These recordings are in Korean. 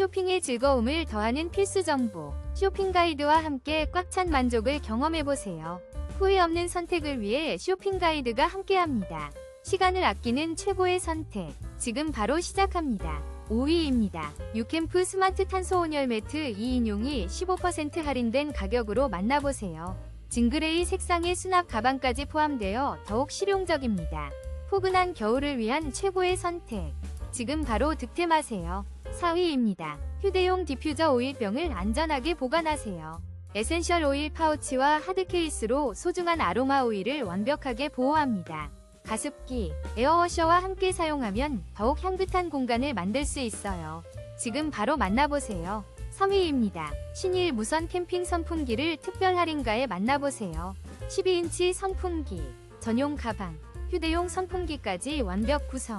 쇼핑의 즐거움을 더하는 필수 정보. 쇼핑 가이드와 함께 꽉 찬 만족을 경험해보세요. 후회 없는 선택을 위해 쇼핑 가이드가 함께합니다. 시간을 아끼는 최고의 선택. 지금 바로 시작합니다. 5위입니다. 유캠프 스마트 탄소 온열 매트 2인용이 15% 할인된 가격으로 만나보세요. 징그레이 색상의 수납 가방까지 포함되어 더욱 실용적입니다. 포근한 겨울을 위한 최고의 선택. 지금 바로 득템하세요. 4위입니다. 휴대용 디퓨저 오일병을 안전하게 보관하세요. 에센셜 오일 파우치와 하드 케이스로 소중한 아로마 오일을 완벽하게 보호합니다. 가습기, 에어워셔와 함께 사용하면 더욱 향긋한 공간을 만들 수 있어요. 지금 바로 만나보세요. 3위입니다. 신일 무선 캠핑 선풍기를 특별 할인가에 만나보세요. 12인치 선풍기, 전용 가방, 휴대용 선풍기까지 완벽 구성.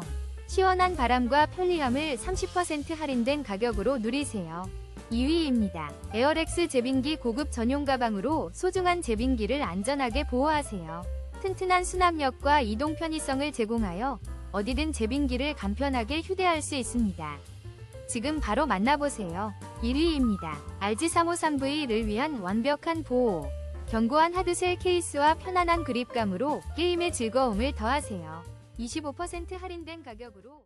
시원한 바람과 편리함을 30% 할인된 가격으로 누리세요. 2위입니다. 에어렉스 제빙기 고급 전용 가방으로 소중한 제빙기를 안전하게 보호하세요. 튼튼한 수납력과 이동 편의성을 제공하여 어디든 제빙기를 간편하게 휴대할 수 있습니다. 지금 바로 만나보세요. 1위입니다. RG353V를 위한 완벽한 보호. 견고한 하드셀 케이스와 편안한 그립감으로 게임의 즐거움을 더하세요. 25% 할인된 가격으로